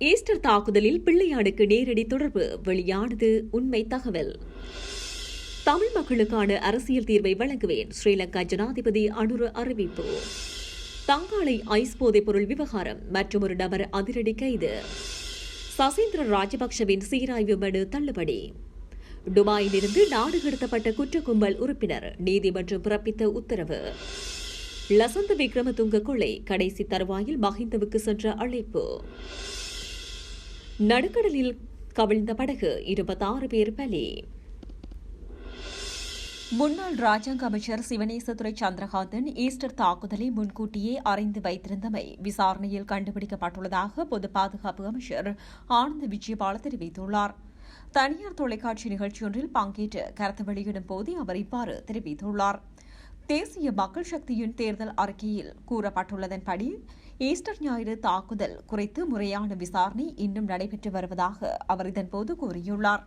Easter தாக்குதலில் பிள்ளையானுக்கு நேரடி தொடர்பு. வெளியானது உண்மை தகவல். தமிழ் மக்களுக்கான அரசியல் தீர்வை வழங்குவேன். ஸ்ரீலங்கா ஜனாதிபதி அனுர அறிவிப்பு. தங்காலை ஐஸ் போதைப் பொருள் விவகாரம். மற்றும் ஒரு நபர் அதிரடி கைது. சசீந்திர ராஜபக்ஷவின் சீராய்வு மனு தள்ளுபடி. டுபாயிலிருந்து நாடு கடத்தப்பட்ட குற்ற கும்பல் உறுப்பினர் நீதிமன்றம் பிறப்பித்த உத்தரவு. லசந்த விக்ரமதுங்க கொலை. கடைசி தருவாயில் மஹிந்தவுக்கு சென்ற அழைப்பு. நடுக்கடலில் கவிழ்ந்த படகு இருபத்தாறு பேர் பலி. முன்னாள் ராஜாங்க அமைச்சர் சிவனேசதுரை சந்திரகாந்தன் ஈஸ்டர் தாக்குதலை முன்கூட்டியே அறிந்து வைத்திருந்தமை விசாரணையில் கண்டுபிடிக்கப்பட்டுள்ளதாக பொது பாதுகாப்பு அமைச்சர் ஆனந்த் விஜயபால தெரிவித்துள்ளார். தனியார் தொலைக்காட்சி நிகழ்ச்சியொன்றில் பங்கேற்று கருத்து வெளியிடும் போது அவர் இவ்வாறு தெரிவித்துள்ளார். தேசிய மக்கள் சக்தியின் தேர்தல் அறிக்கையில் கூறப்பட்டுள்ளதன்படி ஈஸ்டர் ஞாயிறு தாக்குதல் குறித்து முறையான விசாரணை இன்னும் நடைபெற்று வருவதாக அவர் இதன்போது கூறியுள்ளார்.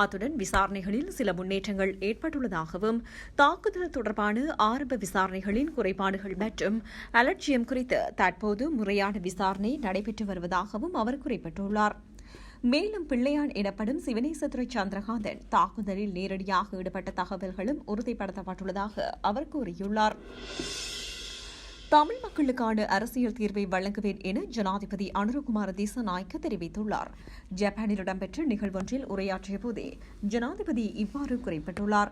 அத்துடன் விசாரணைகளில் சில முன்னேற்றங்கள் ஏற்பட்டுள்ளதாகவும் தாக்குதல் தொடர்பான ஆரம்ப விசாரணைகளின் குறைபாடுகள் மற்றும் அலட்சியம் குறித்து தற்போது முறையான விசாரணை நடைபெற்று வருவதாகவும் அவர் குறிப்பிட்டுள்ளார். மேலும் பிள்ளையான் எனப்படும் சிவனேசதுரை சந்திரகாந்தன் தாக்குதலில் நேரடியாக ஈடுபட்ட தகவல்களும் உறுதிப்படுத்தப்பட்டுள்ளதாக அவர் கூறியுள்ளார். தமிழ் மக்களுக்கான அரசியல் தீர்வை வழங்குவேன் என ஜனாதிபதி அனுரகுமார தேசநாயக்க தெரிவித்துள்ளார். ஜப்பானில் இடம்பெற்ற நிகழ்வொன்றில் உரையாற்றிய போதே ஜனாதிபதி இவ்வாறு குறிப்பிட்டுள்ளார்.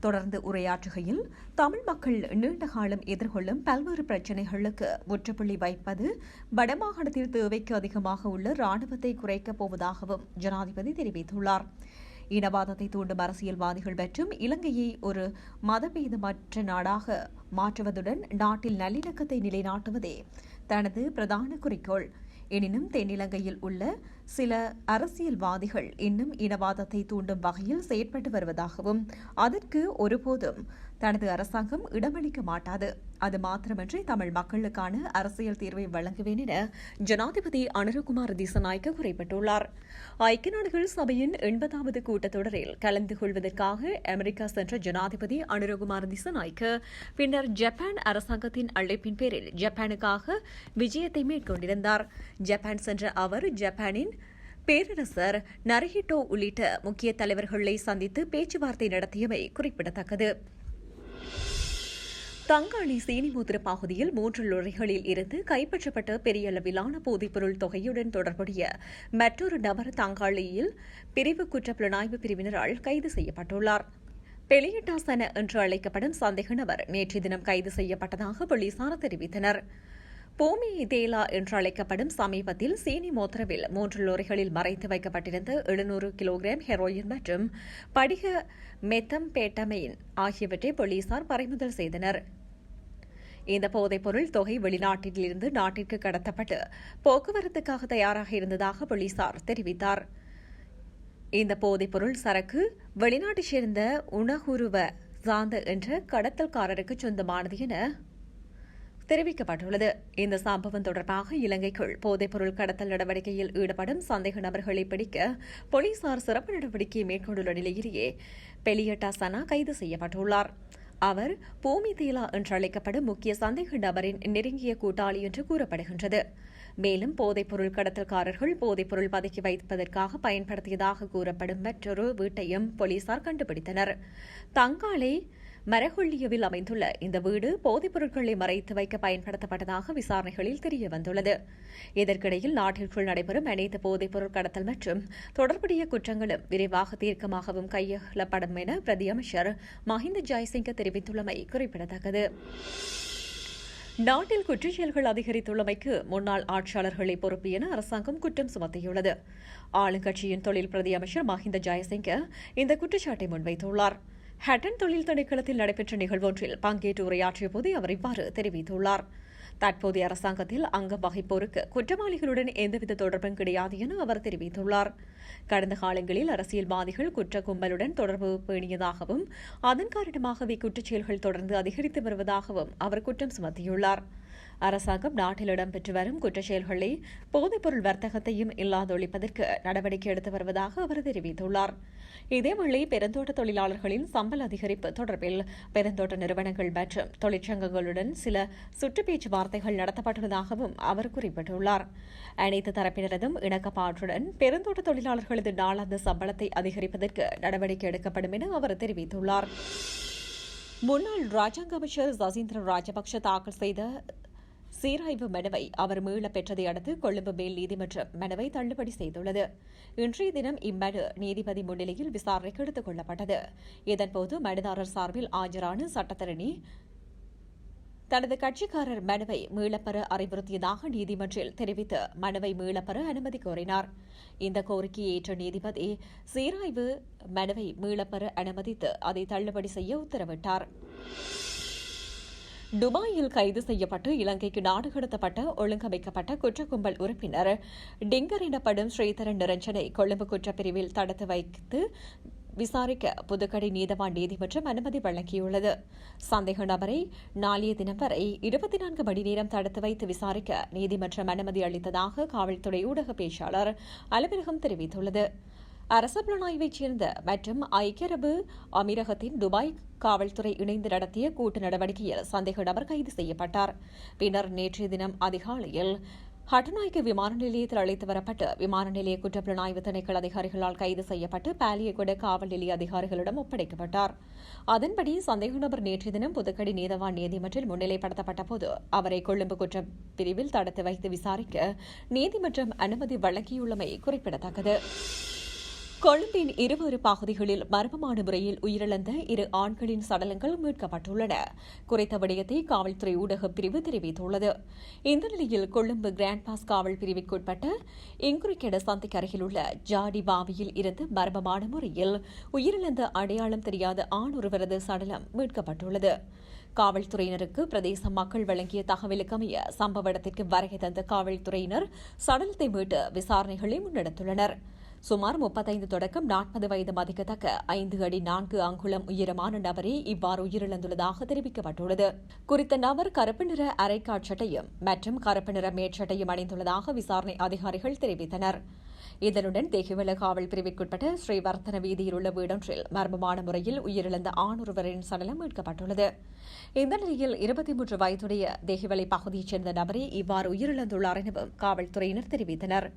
தொடர்ந்து உரையாற்றுகையில் தமிழ் மக்கள் நீண்ட காலம் எதிர்கொள்ளும் பல்வேறு பிரச்சினைகளுக்கு முற்றுப்புள்ளி வைப்பது வடமாகாணத்தில் தேவைக்கு அதிகமாக உள்ள ராணுவத்தை குறைக்கப் போவதாகவும் ஜனாதிபதி தெரிவித்துள்ளார். இனவாதத்தை தூண்டும் அரசியல்வாதிகள் மற்றும் இலங்கையை ஒரு மதபேதமற்ற நாடாக மாற்றுவதுடன் நாட்டில் நல்லிணக்கத்தை நிலைநாட்டுவதே தனது பிரதான குறிக்கோள். எனினும் தென்னிலங்கையில் உள்ள சில அரசியல்வாதிகள் இன்னும் இனவாதத்தை தூண்டும் வகையில் செயற்பட்டு வருவதாகவும் அதற்கு ஒருபோதும் தனது அரசாங்கம் இடமளிக்க மாட்டாது. அது மாத்திரமன்றி தமிழ் மக்களுக்கான அரசியல் தீர்வை வழங்குவேன் என ஜனாதிபதி அனுரகுமார் திசநாயக்க குறிப்பிட்டுள்ளார். ஐக்கிய நாடுகள் சபையின் எண்பதாவது கூட்டத்தொடரில் கலந்து கொள்வதற்காக அமெரிக்கா சென்ற ஜனாதிபதி அனுரகுமார் திசநாயக்க பின்னர் ஜப்பான் அரசாங்கத்தின் அழைப்பின் பேரில் ஜப்பானுக்காக விஜயத்தை மேற்கொண்டிருந்தார். ஜப்பான் சென்ற அவர் ஜப்பானின் பேரரசர் நரஹிட்டோ உள்ளிட்ட முக்கிய தலைவர்களை சந்தித்து பேச்சுவார்த்தை நடத்தியமை குறிப்பிடத்தக்கது. தங்காளி சீனிமுத்திர பகுதியில் மூன்று லொரிகளில் இருந்து கைப்பற்றப்பட்ட பெரிய அளவிலான போதைப்பொருள் தொகையுடன் தொடர்புடைய மற்றொரு நபர் தங்காளியில் பிரிவு குற்ற புலனாய்வு பிரிவினரால் கைது செய்யப்பட்டுள்ளார். பெலியிட்டாசன என்று அழைக்கப்படும் சந்தேக நபர் நேற்று தினம் கைது செய்யப்பட்டதாக போலீசார் தெரிவித்தனர். பூமி தேலா என்று அழைக்கப்படும் சமீபத்தில் சீனி மோத்திரவில் மூன்று லோரிகளில் மறைத்து வைக்கப்பட்டிருந்த எழுநூறு கிலோகிராம் ஹெரோயின் மற்றும் படிக மெத்தம்பேட்டமைன் ஆகியவற்றை போலீசார் பறிமுதல் செய்தனர். இந்த போதைப்பொருள் தொகை வெளிநாட்டிலிருந்து நாட்டிற்கு கடத்தப்பட்டு போக்குவரத்துக்காக தயாராக இருந்ததாக போலீசார் தெரிவித்தார். இந்த போதைப்பொருள் சரக்கு வெளிநாட்டைச் சேர்ந்த உணகுருவ சாந்த என்ற கடத்தல்காரருக்கு சொந்தமானது என தெரிவிக்கப்பட்டுள்ளது. இந்த சம்பவம் தொடர்பாக இலங்கைக்குள் போதைப்பொருள் கடத்தல் நடவடிக்கையில் ஈடுபடும் சந்தேக நபர்களை பிடிக்க போலீசார் சிறப்பு நடவடிக்கை மேற்கொண்டுள்ள நிலையிலேயே பெலியட்டா சனா கைது செய்யப்பட்டுள்ளார். அவர் பூமி தீலா என்று அழைக்கப்படும் முக்கிய சந்தேக நபரின் நெருங்கிய கூட்டாளி என்று கூறப்படுகின்றது. மேலும் போதைப்பொருள் கடத்தல்காரர்கள் போதைப்பொருள் பதுக்கி வைப்பதற்காக பயன்படுத்தியதாக கூறப்படும் மற்றொரு வீட்டையும் போலீசார் கண்டுபிடித்தனர். தங்காலை மரகொள்ளியவில் அமைந்துள்ள இந்த வீடு போதைப் பொருட்களை மறைத்து வைக்க பயன்படுத்தப்பட்டதாக விசாரணைகளில் தெரியவந்துள்ளது. இதற்கிடையில் நாட்டிற்குள் நடைபெறும் அனைத்து போதைப் பொருள் கடத்தல் மற்றும் தொடர்புடைய குற்றங்களும் விரைவாக தீர்க்கமாகவும் கையாளப்படும் என பிரதி அமைச்சர் மஹிந்த ஜெயசிங்க தெரிவித்துள்ளமை குறிப்பிடத்தக்கது. நாட்டில் குற்றச்செயல்கள் அதிகரித்துள்ளமைக்கு முன்னாள் ஆட்சியாளர்களை பொறுப்பு என அரசாங்கம் குற்றம் சுமத்தியுள்ளது. ஆளுங்கட்சியின் தொழில் பிரதி அமைச்சர் மஹிந்த ஜெயசிங்க இந்த குற்றச்சாட்டை முன்வைத்துள்ளார். ஹட்டன் தொழில் திணைக்களத்தில் நடைபெற்ற நிகழ்வொன்றில் பங்கேற்று உரையாற்றிய போது அவர் இவ்வாறு தெரிவித்துள்ளார். தற்போதைய அரசாங்கத்தில் அங்கம் வகிப்போருக்கு குற்றவாளிகளுடன் எந்தவித தொடர்பும் கிடையாது என அவர் தெரிவித்துள்ளார். கடந்த காலங்களில் அரசியல்வாதிகள் குற்ற கும்பலுடன் தொடர்பு பேணியதாகவும் அதன் காரணமாகவே குற்றச்செயல்கள் தொடர்ந்து அதிகரித்து வருவதாகவும் அவர் குற்றம் சுமத்தியுள்ளார். அரசாங்கம் நாட்டில் இடம்பெற்று வரும் குற்றச்செயல்களை போதைப்பொருள் வர்த்தகத்தையும் இல்லாதொழிப்பதற்கு நடவடிக்கை எடுத்து வருவதாக அவர் தெரிவித்துள்ளார். இதேவேளை பெருந்தோட்ட தொழிலாளர்களின் சம்பள அதிகரிப்பு தொடர்பில் பெருந்தோட்ட நிறுவனங்கள் மற்றும் தொழிற்சங்கங்களுடன் சில சுற்று பேச்சுவார்த்தைகள் நடத்தப்பட்டுள்ளதாகவும் அவர் குறிப்பிட்டுள்ளார். அனைத்து தரப்பினரதும் இணக்கப்பாட்டுடன் பெருந்தோட்ட தொழிலாளர்களது நாளாந்த சம்பளத்தை அதிகரிப்பதற்கு நடவடிக்கை எடுக்கப்படும் என அவர் தெரிவித்துள்ளார். முன்னாள் ராஜாங்க அமைச்சர் சசீந்திர ராஜபக்ஷ தாக்கல் செய்த சீராய்வு மனுவை அவர் மீள பெற்றதை அடுத்து கொழும்பு மேல் நீதிமன்றம் மனுவை தள்ளுபடி செய்துள்ளது. இன்றைய தினம் இம்மனு நீதிபதி முன்னிலையில் விசாரணைக்கு எடுத்துக் கொள்ளப்பட்டது. இதன்போது மனுதாரர் சார்பில் ஆஜரான சட்டத்தரணி தனது கட்சிக்காரர் மனுவை மீளப்பெற அறிவுறுத்தியதாக நீதிமன்றில் தெரிவித்து மனுவை மீளப்பெற அனுமதி கோரினார். இந்த கோரிக்கையை ஏற்ற நீதிபதி சீராய்வு மனுவை மீளப்பெற அனுமதித்து அதை தள்ளுபடி செய்ய உத்தரவிட்டார். துபாயில் கைது செய்யப்பட்டு இலங்கைக்கு நாடு கடத்தப்பட்ட ஒழுங்கமைக்கப்பட்ட குற்றக்கும்பல் உறுப்பினர். டிங்கர் எனப்படும் ஸ்ரீதரன் நிரஞ்சனை கொழும்பு குற்றப்பிரிவில் தடுத்து வைத்து விசாரிக்க புதுக்கடை நீதவான் நீதிமன்றம் அனுமதி வழங்கியுள்ளது. சந்தேக நபரை நாளைய தினம் வரை இருபத்தி நான்கு மணி நேரம் தடுத்து வைத்து விசாரிக்க நீதிமன்றம் அனுமதி அளித்ததாக காவல்துறை ஊடக பேச்சாளர் அலுவலகம் தெரிவித்துள்ளது. அரச புலனாய்வைச் சேர்ந்த மற்றும் ஐக்கிய அரபு அமீரகத்தின் துபாய் காவல்துறை இணைந்து நடத்திய கூட்டு நடவடிக்கையில் சந்தேக நபர் கைது செய்யப்பட்டார். பின்னர் நேற்றைய தினம் அதிகாலையில் ஹட்டநாய்க்கு விமான நிலையத்தில் அழைத்து வரப்பட்டு விமான நிலைய குற்றப்புலனாய்வு திணைக்கள் அதிகாரிகளால் கைது செய்யப்பட்டு பாலியகுட காவல் நிலைய அதிகாரிகளிடம் ஒப்படைக்கப்பட்டார். அதன்படி சந்தேக நபர் நேற்றைய தினம் புதுக்கடி நீதவான் நீதிமன்றில் முன்னிலைப்படுத்தப்பட்ட போது அவரை கொழும்பு குற்றம் பிரிவில் தடுத்து வைத்து விசாரிக்க நீதிமன்றம் அனுமதி வழங்கியுள்ளமை குறிப்பிடத்தக்கது. கொழும்பின் இருவேறு பகுதிகளில் மர்மமான முறையில் உயிரிழந்த இரு ஆண்களின் சடலங்கள் மீட்கப்பட்டுள்ளன. குறித்த விடயத்தை காவல்துறை ஊடகப் பிரிவு தெரிவித்துள்ளது. இந்த நிலையில் கொழும்பு கிராண்ட் பாஸ் காவல் பிரிவிற்குட்பட்ட இங்குரிக்கெட சந்தைக்கு அருகிலுள்ள ஜாடி பாவியில் இருந்து மர்மமான முறையில் உயிரிழந்த அடையாளம் தெரியாத ஆண் ஒருவரது சடலம் மீட்கப்பட்டுள்ளது. காவல்துறையினருக்கு பிரதேச மக்கள் வழங்கிய தகவலுக்கமைய சம்பவ இடத்திற்கு வருகை தந்த காவல்துறையினர் சடலத்தை மீட்டு விசாரணைகளை முன்னெடுத்துள்ளனர். சுமார் முப்பத்தைந்து தொடக்கம் நாற்பது வயது மதிக்கத்தக்க ஐந்து அடி நான்கு அங்குளம் உயரமான நபரே இவ்வாறு உயிரிழந்துள்ளதாக தெரிவிக்கப்பட்டுள்ளது. குறித்த நபர் கருப்பு நிற அரைக்காட்சட்டையும் மற்றும் கருப்பு நிற மேற்சட்டையும் அணிந்துள்ளதாக விசாரணை அதிகாரிகள் தெரிவித்தனர். இதனுடன் தேகிவல காவல் பிரிவிற்குட்பட்ட ஸ்ரீவர்த்தன வீதியில் உள்ள வீடொன்றில் மர்மமான முறையில் உயிரிழந்த ஆணொருவரின் சடலம் மீட்கப்பட்டுள்ளது. இந்த நிலையில் இருபத்தி மூன்று வயதுடைய தேகிவலை பகுதியைச் சேர்ந்த நபரே இவ்வாறு உயிரிழந்துள்ளார் எனவும் காவல்துறையினர் தெரிவித்தனர்.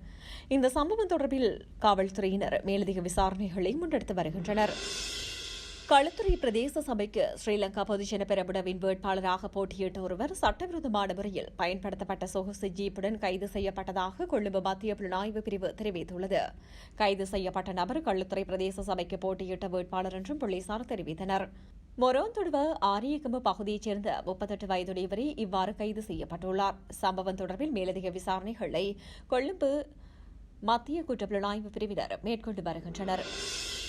இந்த சம்பவம் தொடர்பில் காவல்துறையினர் மேலதிக விசாரணைகளை முன்னெடுத்து வருகின்றனர். களுத்துறை பிரதேச சபைக்கு ஸ்ரீலங்கா பொதுஜன பெரமுனவின் வேட்பாளராக போட்டியிட்ட ஒருவர் சட்டவிரோதமான முறையில் பயன்படுத்தப்பட்ட சொகுசு ஜீப்புடன் கைது செய்யப்பட்டதாக கொழும்பு மத்திய புலனாய்வு பிரிவு தெரிவித்துள்ளது. கைது செய்யப்பட்ட நபர் களுத்துறை பிரதேச சபைக்கு போட்டியிட்ட வேட்பாளர் என்றும் போலீசார் தெரிவித்தனர். மொரோந்துடுவ ஆரியகம்பு பகுதியைச் சேர்ந்த முப்பத்தெட்டு வயதுடையவரே இவ்வாறு கைது செய்யப்பட்டுள்ளார். சம்பவம் தொடர்பில் மேலதிக விசாரணைகளை கொழும்பு மத்திய குற்றப்புலனாய்வு பிரிவினர் மேற்கொண்டு வருகின்றனர்.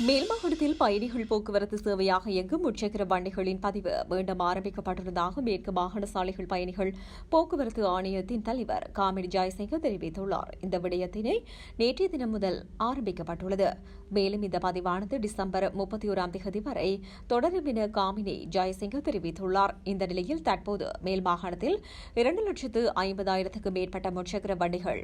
மேல்மாகாணத்தில் பயணிகள் போக்குவரத்து சேவையாக இயங்கும் முச்சக்கர வண்டிகளின் பதிவு மீண்டும் ஆரம்பிக்கப்பட்டுள்ளதாக மேற்கு மாகாண சாலைகள் பயணிகள் போக்குவரத்து ஆணையத்தின் தலைவர் காமினி ஜாய்சிங்க தெரிவித்துள்ளார். இந்த விடயத்தினை நேற்றைய தினம் முதல் ஆரம்பிக்கப்பட்டுள்ளது. மேலும் இந்த பதிவானது டிசம்பர் முப்பத்தி ஓராம் தேதி வரை தொடரும் என காமினி ஜாய்சிங்க தெரிவித்துள்ளார். இந்த நிலையில் தற்போது மேல் மாகாணத்தில் இரண்டு லட்சத்து ஐம்பதாயிரத்துக்கும் மேற்பட்ட முச்சக்கர வண்டிகள்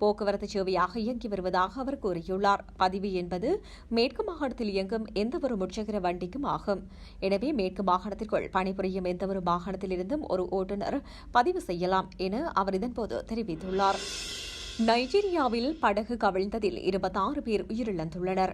போக்குவரத்து சேவையாக இயங்கி வருவதாக அவர் கூறியுள்ளார். பதிவு என்பது மேற்கு மாகாணத்தில் இயங்கும் எந்தவொரு முச்சக்கர வண்டிக்கும் ஆகும். எனவே மேற்கு மாகாணத்திற்குள் பணிபுரியும் எந்தவொரு மாகாணத்திலிருந்தும் ஒரு ஓட்டுநர் பதிவு செய்யலாம் என அவர் இதன்போது தெரிவித்துள்ளார். நைஜீரியாவில் படகு கவிழ்ந்ததில் இருபத்தாறு பேர் உயிரிழந்துள்ளனர்.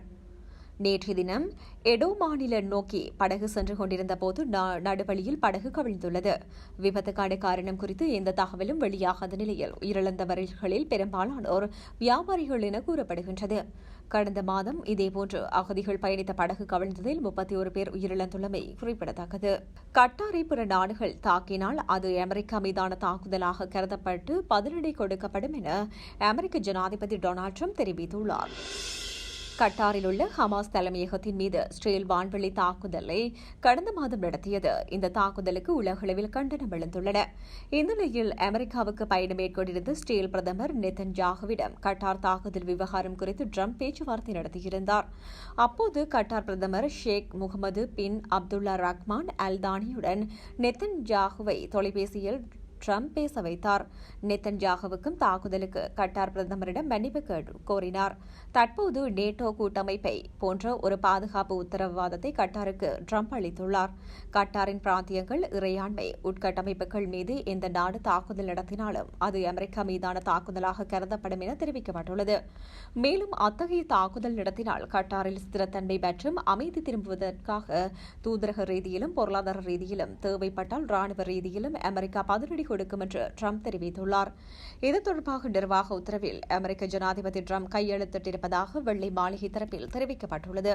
நேற்றைய தினம் எடோ மாநில நோக்கி படகு சென்று கொண்டிருந்த போது நடுவழியில் படகு கவிழ்ந்துள்ளது. விபத்துக்கான காரணம் குறித்து எந்த தகவலும் வெளியாகாத நிலையில் உயிரிழந்தவர்களில் பெரும்பாலானோர் வியாபாரிகள் என கூறப்படுகின்றது. கடந்த மாதம் இதேபோன்று அகதிகள் பயணித்த படகு கவிழ்ந்ததில் முப்பத்தி ஒரு பேர் உயிரிழந்துள்ளமை குறிப்பிடத்தக்கது. கட்டாரை பிற நாடுகள் தாக்கினால் அது அமெரிக்கா மீதான தாக்குதலாக கருதப்பட்டு பதிலடி கொடுக்கப்படும் என அமெரிக்க ஜனாதிபதி டொனால்ட் ட்ரம்ப் தெரிவித்துள்ளார். கட்டாரில் உள்ள ஹமாஸ் தலைமையகத்தின் மீது இஸ்ரேல் வான்வெளி தாக்குதலை கடந்த மாதம் நடத்தியது. இந்த தாக்குதலுக்கு உலகளவில் கண்டனம் எழுந்துள்ளன. இந்த நிலையில் அமெரிக்காவுக்கு பயணம் மேற்கொண்டிருந்த இஸ்ரேல் பிரதமர் நெத்தன் ஜாகுவிடம் கட்டார் தாக்குதல் விவகாரம் குறித்து ட்ரம்ப் பேச்சுவார்த்தை நடத்தியிருந்தார். அப்போது கட்டார் பிரதமர் Sheikh Mohammed bin Abdullah Rahman அல்தானியுடன் நெத்தன் ஜாகுவை தொலைபேசியில் ட்ரம்ப் பேச வைத்தார். நெத்தன்யாகுவுக்கும் தாக்குதலுக்கு கட்டார் பிரதமரிடம் மன்னிப்பு கோரினார். தற்போது நேட்டோ கூட்டமைப்பை போன்ற ஒரு பாதுகாப்பு உத்தரவாதத்தை கட்டாருக்கு ட்ரம்ப் அளித்துள்ளார். கட்டாரின் பிராந்தியங்கள் இறையாண்மை உட்கட்டமைப்புகள் மீது எந்த நாடு தாக்குதல் நடத்தினாலும் அது அமெரிக்கா மீதான தாக்குதலாக கருதப்படும் என தெரிவிக்கப்பட்டுள்ளது. மேலும் அத்தகைய தாக்குதல் நடத்தினால் கட்டாரில் ஸ்திரத்தன்மை மற்றும் அமைதி திரும்புவதற்காக தூதரக ரீதியிலும் பொருளாதார ரீதியிலும் தேவைப்பட்டால் ராணுவ ரீதியிலும் அமெரிக்கா பதிலடி கொடுக்கும் என்று ட்ரம்ப் தெரிவித்துள்ளார். இது தொடர்பாக நிர்வாக உத்தரவில் அமெரிக்க ஜனாதிபதி ட்ரம்ப் கையெழுத்திட்டிருப்பதாக வெள்ளை மாளிகை தரப்பில் தெரிவிக்கப்பட்டுள்ளது.